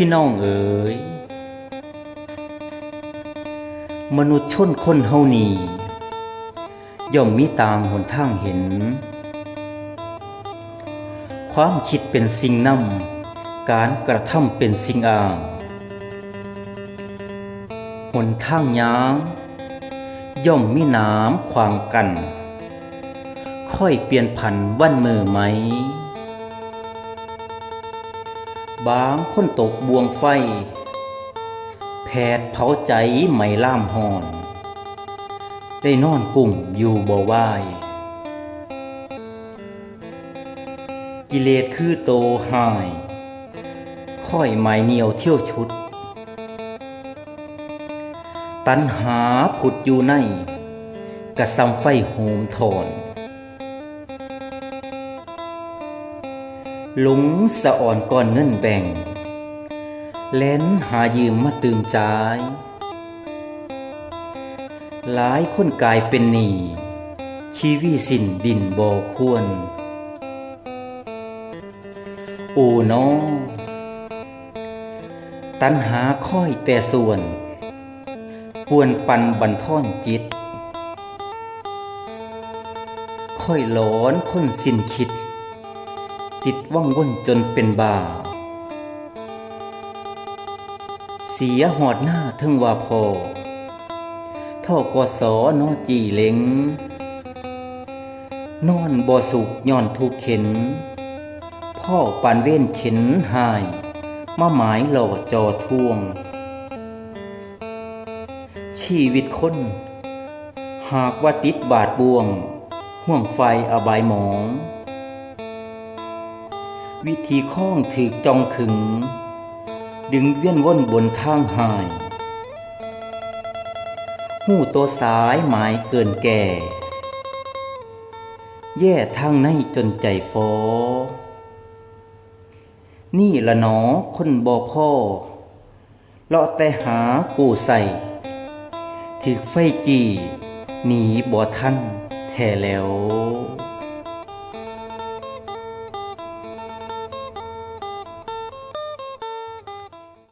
พี่น้องเอ๋ย มนุษย์ชนคนเฮานี่ย่อมมีต่างหนทางเห็น ความคิดเป็นสิ่งนำการกระทำเป็นสิ่งอ้างหนทางยาง ย่อมมีน้ำขวางกัน ค่อยเปลี่ยนผันวันมือไหม บางคนตกบวงไฟ แผดเผาใจไม่ล่ามหอน ได้นอนกลุ่มอยู่บ่ไหวาย กิเลสคือโตหาย ค่อยหมายเหนียวเที่ยวชุด ตัณหาผุดอยู่ในกระซำไฟโหมทอน หลงสะอ่อนก่อนเงินแบ่ง เล่นหายืมมาตื่มใจาย หลายคนกลายเป็นหนี้ ชีวิตสินดินบ่ควร โอ้น้อตัณหาค่อยแต่ส่วนป่วนปันบันท่อนจิต ค่อยหลอนคนสิ้นคิด ติดว่องว่นจนเป็นบา เสียหอดหน้าทึงว่าพอท่อกสอนอจีเล็ง นอนบ่อสุกย้อนทุกเข็น พ่อปานเว้นเข็นหายมาหมายหล่อจอท่วง ชีวิตคน หากว่าติดบาดบ่วง ห่วงไฟอบายหมอง วิธีข้องถือจองขึง ดึงเวียนว่นบนทางหายหูตัวสายหมายเกินแก่ แย่ทางในจนใจฟอ นี่ละหนอคนบ่พ่อเลาะแต่หากูใส่ถึกไฟจีหนีบ่ทันแท้แล้ว